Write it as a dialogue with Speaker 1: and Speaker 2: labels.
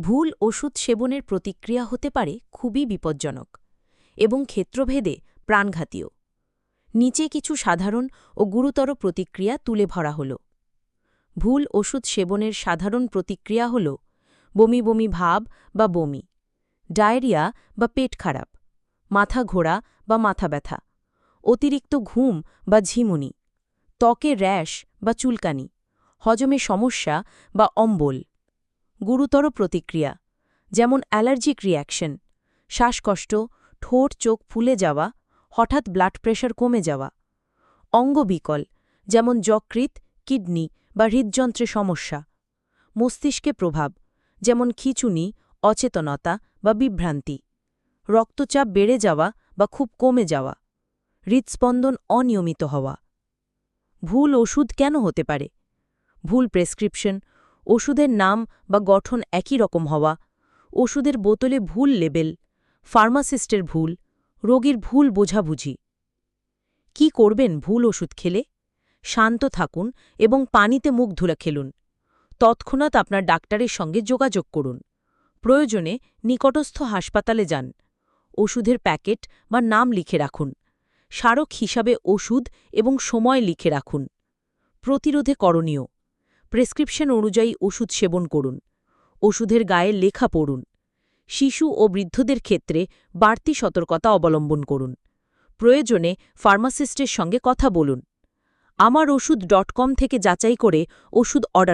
Speaker 1: ভুল ওষুধ সেবনের প্রতিক্রিয়া হতে পারে খুবই বিপজ্জনক এবং ক্ষেত্রভেদে প্রাণঘাতীয়। নিচে কিছু সাধারণ ও গুরুতর প্রতিক্রিয়া তুলে ভরা হল। ভুল ওষুধ সেবনের সাধারণ প্রতিক্রিয়া হল বমি বমি ভাব বা বমি, ডায়রিয়া বা পেট খারাপ, মাথা ঘোরা বা মাথা ব্যথা, অতিরিক্ত ঘুম বা ঝিমুনি, ত্বকে র্যাশ বা চুলকানি, হজমে সমস্যা বা অম্বল। গুরুতর প্রতিক্রিয়া, যেমন অ্যালার্জিক রিয়াকশন শ্বাসকষ্ট, ঠোঁট, চোখ ফুলে যাওয়া, হঠাৎ ব্লাড প্রেশার কমে যাওয়া, অঙ্গবিকল, যেমন যকৃৎ, কিডনি বা হৃদযন্ত্রে সমস্যা, মস্তিষ্কে প্রভাব, যেমন খিচুনি, অচেতনতা বা বিভ্রান্তি, রক্তচাপ বেড়ে যাওয়া বা খুব কমে যাওয়া, হৃদস্পন্দন অনিয়মিত হওয়া। ভুল ওষুধ কেন হতে পারে? ভুল প্রেসক্রিপশন ওষুধের নাম বা গঠন একই রকম হওয়া, ওষুধের বোতলে ভুল লেবেল, ফার্মাসিস্টের ভুল, রোগীর ভুল বোঝাবুঝি। কি করবেন ভুল ওষুধ খেলে? শান্ত থাকুন এবং পানিতে মুখ ধুলা খেলুন। তৎক্ষণাৎ আপনার ডাক্তারের সঙ্গে যোগাযোগ করুন। প্রয়োজনে নিকটস্থ হাসপাতালে যান। ওষুধের প্যাকেট বা নাম লিখে রাখুন। স্মারক হিসাবে ওষুধ এবং সময় লিখে রাখুন। প্রতিরোধে করণীয়। প্রেসক্রিপশন অনুযায়ী ওষুধ সেবন করুন। ওষুধের গায়ে লেখা পড়ুন। শিশু ও বৃদ্ধদের ক্ষেত্রে বাড়তি সতর্কতা অবলম্বন করুন। প্রয়োজনে ফার্মাসিস্টের সঙ্গে কথা বলুন। আমার ওষুধ ডট কম থেকে যাচাই করে ওষুধ অর্ডার